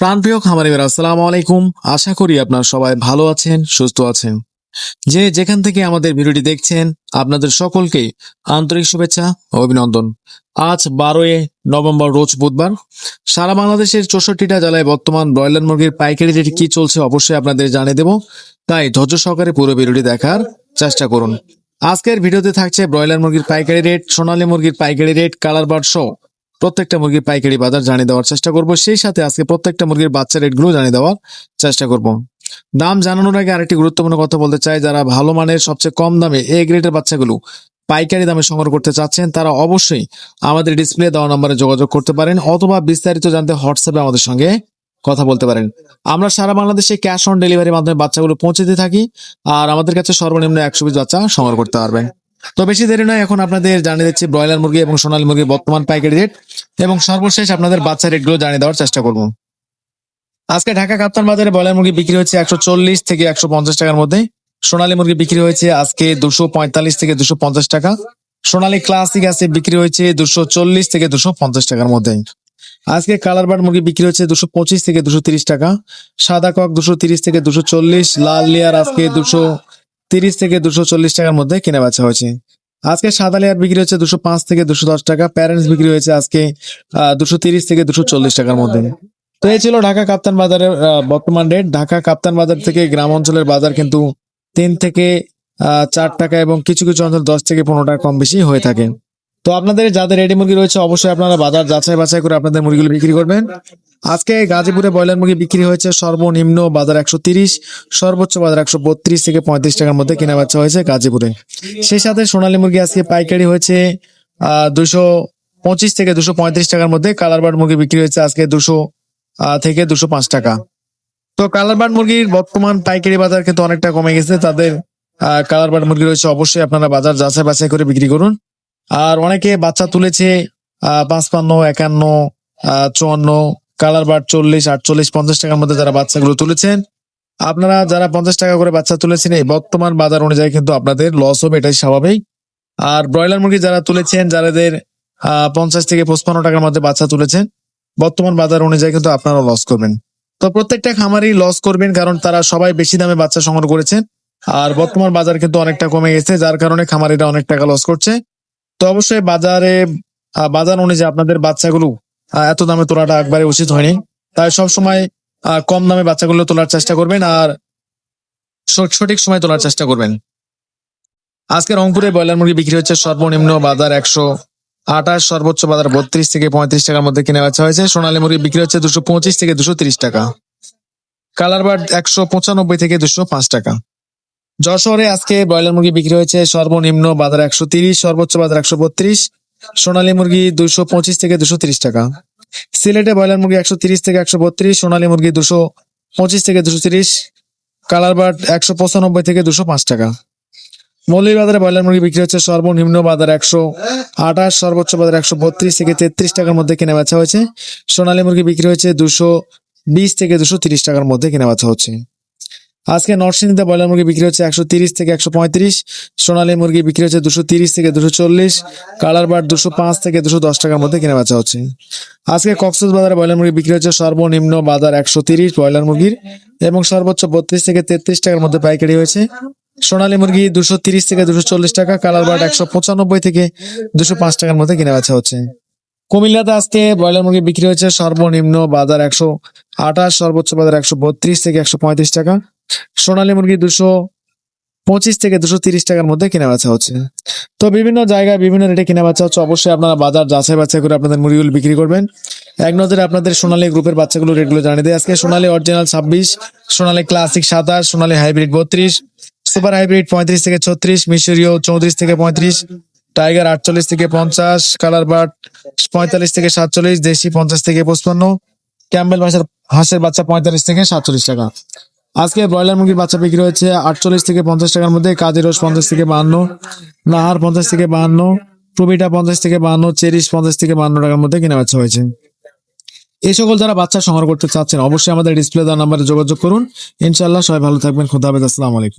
প্রাণপ্রিয় খামারিরা আসসালামু আলাইকুম। আশা করি আপনার সবাই ভালো আছেন, সুস্থ আছেন। যে যেখান থেকে আমাদের ভিডিওটি দেখছেন, আপনাদের সকলকে আন্তরিক শুভেচ্ছা ও অভিনন্দন। আজ বারোই নভেম্বর, রোজ বুধবার। সারা বাংলাদেশের চৌষট্টিটা জেলায় বর্তমান ব্রয়লার মুরগির পাইকারি রেট কি চলছে অবশ্যই আপনাদের জানিয়ে দেব। তাই ধৈর্য সহকারে পুরো ভিডিওটি দেখার চেষ্টা করুন। আজকের ভিডিওতে থাকছে ব্রয়লার মুরগির পাইকারি রেট, সোনালী মুরগির পাইকারি রেট, কালার বার্ড সহ প্রত্যেকটা মুরগির পাইকারি বাজার জানিয়ে দেওয়ার চেষ্টা করব। সেই সাথে আজকে প্রত্যেকটা মুরগির বাচ্চা রেটগুলো জানিয়ে দেওয়ার চেষ্টা করব। দাম জানানোর আগে আরেকটি গুরুত্বপূর্ণ কথা বলতে চাই। যারা ভালো মানের সবচেয়ে কম দামে এ গ্রেডের বাচ্চাগুলো পাইকারি দামে সংগ্রহ করতে চাচ্ছেন, তারা অবশ্যই আমাদের ডিসপ্লে দেওয়া নম্বরে যোগাযোগ করতে পারেন অথবা বিস্তারিত জানতে হোয়াটসঅ্যাপে আমাদের সঙ্গে কথা বলতে পারেন। আমরা সারা বাংলাদেশে ক্যাশ অন ডেলিভারির মাধ্যমে বাচ্চাগুলো পৌঁছে দিয়ে থাকি। আর আমাদের কাছে সর্বনিম্ন একশো পিস বাচ্চা সংগ্রহ করতে পারবেন। তো বেশি দেরি নয়, এখন আপনাদের জানিয়ে দিচ্ছি ব্রয়লার মুরগি এবং সোনালী মুরগির বর্তমান পাইকারি রেট এবং সর্বশেষ আপনাদের বাচ্চা রেটগুলো জানিয়ে দেওয়ার চেষ্টা করব। আজকে ঢাকা কাপ্তান বাজারে ব্রয়লার মুরগি বিক্রি হচ্ছে একশো চল্লিশ থেকে একশো পঞ্চাশ টাকার মধ্যে। সোনালী মুরগি বিক্রি হয়েছে আজকে দুশো পঁয়তাল্লিশ থেকে দুশো পঞ্চাশ টাকা। সোনালী ক্লাসিক আছে বিক্রি হয়েছে দুশো চল্লিশ থেকে দুশো পঞ্চাশ টাকার মধ্যে। আজকে কালার বার্ড মুরগি বিক্রি হচ্ছে দুশো পঁচিশ থেকে দুশো তিরিশ টাকা। সাদা কক দুশো তিরিশ থেকে দুশো চল্লিশ। লাল লেয়ার আজকে দুশো তিরিশ থেকে দুশো চল্লিশ টাকার মধ্যে কেনা বেচা হয়েছে। আজকে সাদা লেয়ার বিক্রি হচ্ছে দুশো পাঁচ থেকে দুশো দশ টাকা, প্যারেন্টস বিক্রি হয়েছে আজকে দুশো তিরিশ থেকে দুশো চল্লিশ টাকার মধ্যে। তো এই ছিল ঢাকা কাপ্তান বাজারের বর্তমান রেট ঢাকা কাপ্তান বাজার থেকে গ্রাম অঞ্চলের বাজার কিন্তু তিন থেকে চার টাকা এবং কিছু কিছু অঞ্চল দশ থেকে পনেরো টাকা কম বেশি হয়ে থাকে। তো আপনাদের যাদের রেডি মুরগি রয়েছে, অবশ্যই আপনারা বাজার যাচাই বাছাই করে আপনাদের মুরগিগুলো বিক্রি করবেন। আজকে গাজীপুরে ব্রয়লার মুরগি বিক্রি হয়েছে সর্বনিম্ন বাজার একশো তিরিশ, সর্বোচ্চ বাজার একশো বত্রিশ থেকে পঁয়ত্রিশ টাকার মধ্যে কেনা বেচা হয়েছে গাজীপুরে। সেই সাথে সোনালী মুরগি আজকে পাইকারি হয়েছে দুশো পঁচিশ থেকে দুশো পঁয়ত্রিশ টাকার মধ্যে। কালার বার্ড মুরগি বিক্রি হয়েছে আজকে দুশো থেকে দুশো পাঁচ টাকা। তো কালার বার্ড মুরগির বর্তমান পাইকারি বাজার কিন্তু অনেকটা কমে গেছে। তাদের কালার বার্ড মুরগি রয়েছে, অবশ্যই আপনারা বাজার যাচাই বাছাই করে বিক্রি করুন। আর অনেকে বাচ্চা তুলেছে পাঁচপান্ন, একান্ন চুয়ান্ন কালার বার্ড চল্লিশ, আটচল্লিশ, পঞ্চাশ টাকার মধ্যে যারা বাচ্চাগুলো তুলেছেন, আপনারা যারা পঞ্চাশ টাকা করে বাচ্চা তুলেছেন, এই বর্তমান বাজার অনুযায়ী কিন্তু আপনাদের লস হবে, এটাই স্বাভাবিক। আর ব্রয়লার মুরগি যারা তুলেছেন যাদের পঞ্চাশ থেকে পঁচপান্ন টাকার মধ্যে বাচ্চা তুলেছেন, বর্তমান বাজার অনুযায়ী কিন্তু আপনারা লস করবেন। তো প্রত্যেকটা খামারই লস করবেন, কারণ তারা সবাই বেশি দামে বাচ্চা সংগ্রহ করেছেন, আর বর্তমান বাজার কিন্তু অনেকটা কমে গেছে, যার কারণে খামারিরা অনেক টাকা লস করছে। তো অবশ্যই বাজারে বাজার অনুযায়ী আপনাদের বাচ্চাগুলো এত দামে তোলাটা একবারে উচিত হয়নি। তাই সব সময় কম দামে বাচ্চাগুলো তোলার চেষ্টা করবেন আর সঠিক সময় তোলার চেষ্টা করবেন। আজকে রংপুরে ব্রয়লার মুরগি বিক্রি হচ্ছে সর্বনিম্ন বাজার একশো আঠাশ, সর্বোচ্চ বাজার বত্রিশ থেকে পঁয়ত্রিশ টাকার মধ্যে কিনে বেচা হয়েছে। সোনালী মুরগি বিক্রি হচ্ছে দুশো পঁচিশ থেকে দুশো তিরিশ টাকা। কালার বার্ড একশো পঁচানব্বই থেকে দুশো পাঁচ টাকা। যশোরে আজকে ব্রয়লার মুরগি বিক্রি হয়েছে সর্বনিম্ন বাজার একশো তিরিশ, সর্বোচ্চ বাজার একশো বত্রিশ, সোনালী মুরগি দুশো পঁচিশ থেকে দুশো তিরিশ টাকা। সিলেটে ব্রয়লার মুরগি একশো তিরিশ থেকে একশো বত্রিশ, সোনালী মুরগি দুশো পঁচিশ থেকে দুশো তিরিশ কালার বার্ড একশো পঁচানব্বই থেকে দুশো পাঁচ টাকা। মৌলভীবাজারে ব্রয়লার মুরগি বিক্রি হচ্ছে সর্বনিম্ন বাজার একশো আঠাশ, সর্বোচ্চ বাজার একশো বত্রিশ থেকে তেত্রিশ টাকার মধ্যে কেনা বেচা হয়েছে। সোনালী মুরগি বিক্রি হয়েছে দুশো বিশ থেকে দুশো তিরিশ টাকার মধ্যে কেনা বেচা হচ্ছে। আজকে নরসিংদীতে ব্রয়লার মুরগি বিক্রি হচ্ছে একশো তিরিশ থেকে একশো পঁয়ত্রিশ, সোনালী মুরগি বিক্রি হচ্ছে দুশো তিরিশ থেকে দুশো চল্লিশ, কালার বার দুশো পাঁচ থেকে দুশো দশ টাকার মধ্যে কেনা বেচা হচ্ছে। আজকে বাজারে ব্রয়লার মুরগি বিক্রি হচ্ছে সর্বনিম্ন বাজার একশো তিরিশ ব্রয়লার মুরগির এবং সর্বোচ্চ বত্রিশ থেকে তেত্রিশ টাকার মধ্যে পাইকারি হয়েছে। সোনালী মুরগি দুশো তিরিশ থেকে দুশো চল্লিশ টাকা, কালার বার্ড একশো পঁচানব্বই থেকে দুশো পাঁচ টাকার মধ্যে কেনা বেচা হচ্ছে। কুমিল্লাতে আজকে ব্রয়লার মুরগি বিক্রি হয়েছে সর্বনিম্ন বাজার একশো আঠাশ, সর্বোচ্চ বাজার একশো বত্রিশ থেকে একশো পঁয়ত্রিশ টাকা। সোনালী মুরগি দুশো পঁচিশ থেকে দুশো তিরিশ টাকার মধ্যে কেনা বেচা হচ্ছে। তো বিভিন্ন জায়গায় বিভিন্ন রেটে কেনা বেচা হচ্ছে। অবশ্যই আপনারা বাজার যাচাই বাছাই করে আপনাদের মুরগিগুলো বিক্রি করবেন। এক নজরে আপনাদের সোনালী গ্রুপের বাচ্চাগুলো রেটগুলো জানিয়ে দেয় আজকে সোনালী অরিজিনাল ছাব্বিশ, সোনালী ক্লাসিক সাতাশ, সোনালী হাইব্রিড বত্রিশ সুপার হাইব্রিড পঁয়ত্রিশ থেকে ছত্রিশ, মিশরীয় চৌত্রিশ থেকে পঁয়ত্রিশ টাইগার আটচল্লিশ থেকে পঞ্চাশ কালার বার্ড পঁয়তাল্লিশ থেকে সাতচল্লিশ, দেশি পঞ্চাশ থেকে পঁচপান্ন ক্যাম্বেল হাঁসের বাচ্চা পঁয়তাল্লিশ থেকে সাতচল্লিশ টাকা। আজকে ব্রয়লার মুরগির বাচ্চা বিক্রি হয়েছে আটচল্লিশ থেকে পঞ্চাশ টাকার মধ্যে, কাজী রোজ পঞ্চাশ থেকে বান্ন নাহার পঞ্চাশ থেকে বান্ন প্রবিটা পঞ্চাশ থেকে বান্ন চেরিশ পঞ্চাশ থেকে বাহান্ন টাকার মধ্যে কেনা বাচ্চা হয়েছে। এই সকল যারা বাচ্চা সংগ্রহ করতে চাচ্ছেন, অবশ্যই আমাদের ডিসপ্লে দেওয়া নাম্বারে যোগাযোগ করুন। ইনশাল্লাহ সবাই ভালো থাকবেন। খুদাহাবেদ আসসালামু আলাইকুম।